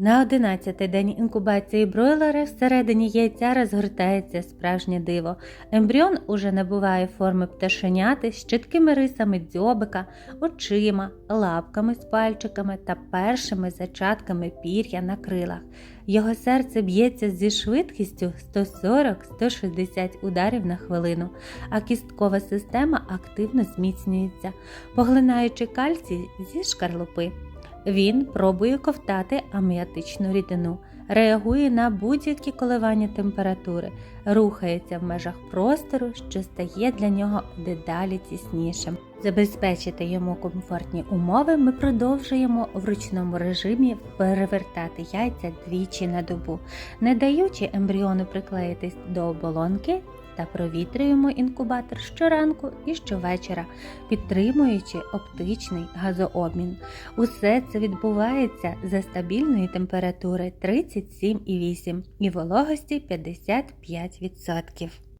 На 11-й день інкубації бройлера всередині яйця розгортається справжнє диво. Ембріон уже набуває форми пташеняти з чіткими рисами дзьобика, очима, лапками з пальчиками та першими зачатками пір'я на крилах. Його серце б'ється зі швидкістю 140-160 ударів на хвилину, а кісткова система активно зміцнюється, поглинаючи кальцій зі шкарлупи. Він пробує ковтати аміотичну рідину, реагує на будь-які коливання температури, рухається в межах простору, що стає для нього дедалі тіснішим. Забезпечити йому комфортні умови ми продовжуємо в ручному режимі перевертати яйця двічі на добу, не даючи ембріону приклеїтись до оболонки та провітрюємо інкубатор щоранку і щовечора, підтримуючи оптичний газообмін. Усе це відбувається за стабільної температури 37,8 і вологості 55%. 20%.